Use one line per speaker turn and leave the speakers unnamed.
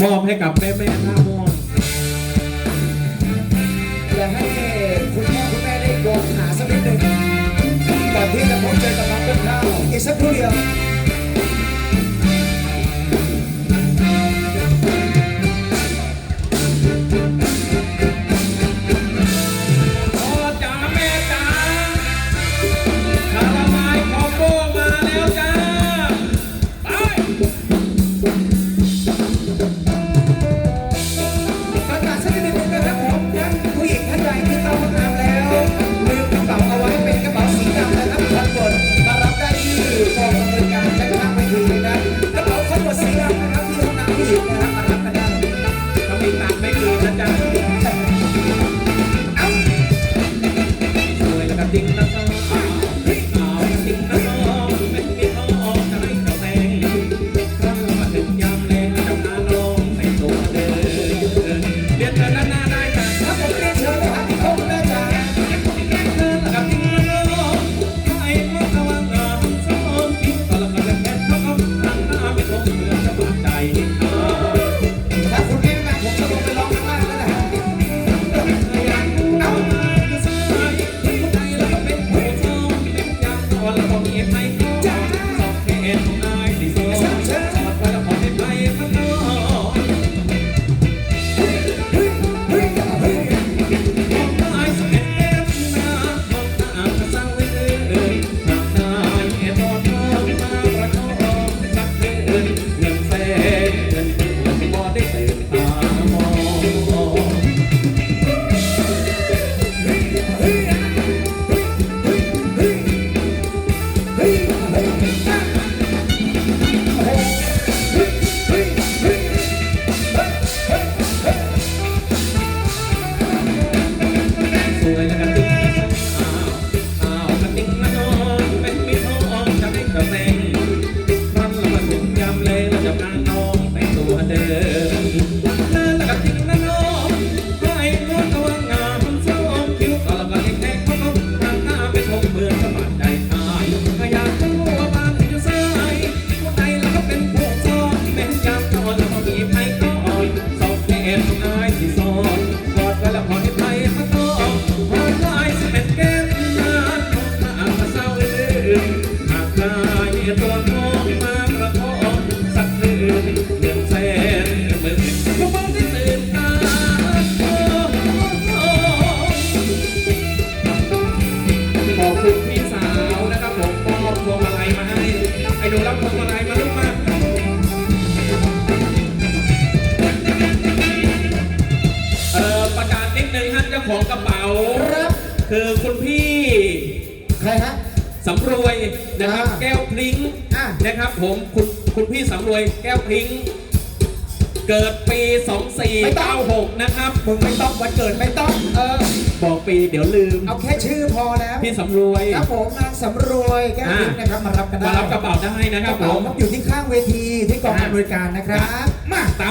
มอบให้กับแม่แม่หน้าม่วง
อยากให้คุณพ่อคุณแม่ได้ลองหาสักนิดหนึ่งก่อ
นที่จะ
พ
บเจ
อ
กับน้องต้นข่าวอีกสักครู่เดียว Ding dong. in the ของกระเป๋า
ครับ
คือคุณพี่
ใครฮะ
สำรวยนะครับแก้วพลิง
อ่า
นะครับ ผมคุณคุณพี่สำรวยแก้วพลิงเกิดปี 2496 นะครับ
มึงไม่ต้องวันเกิดไม่ต้อง เออ
บอกปีเดี๋ยวลืม
เอาแค่ชื่อพอแล้ว
พี่สำรวย
ครับผมนางสำรวยแก้วพิมพ์นะครับมารับกันได้
มารับกระเป๋าได้นะครับผ
มต้องอยู่ที่ข้างเวทีที่กองอำนวยการนะครับ มา
ตาม